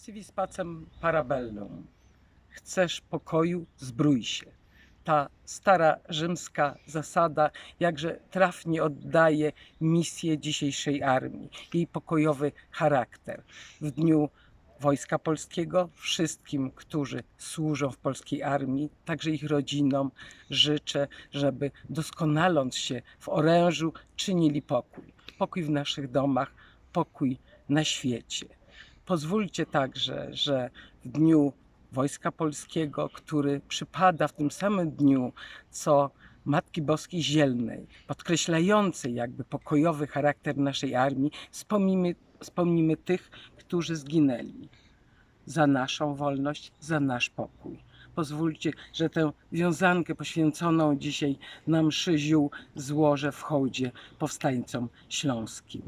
Civis pacem parabellum. Chcesz pokoju, zbrój się. Ta stara rzymska zasada jakże trafnie oddaje misję dzisiejszej armii, jej pokojowy charakter. W dniu Wojska Polskiego wszystkim, którzy służą w polskiej armii, także ich rodzinom, życzę, żeby doskonaląc się w orężu, czynili pokój. Pokój w naszych domach, pokój na świecie. Pozwólcie także, że w dniu Wojska Polskiego, który przypada w tym samym dniu co Matki Boskiej Zielnej, podkreślającej jakby pokojowy charakter naszej armii, wspomnimy, wspomnimy tych, którzy zginęli za naszą wolność, za nasz pokój. Pozwólcie, że tę wiązankę poświęconą dzisiaj na mszy ziół złożę w hołdzie powstańcom śląskim.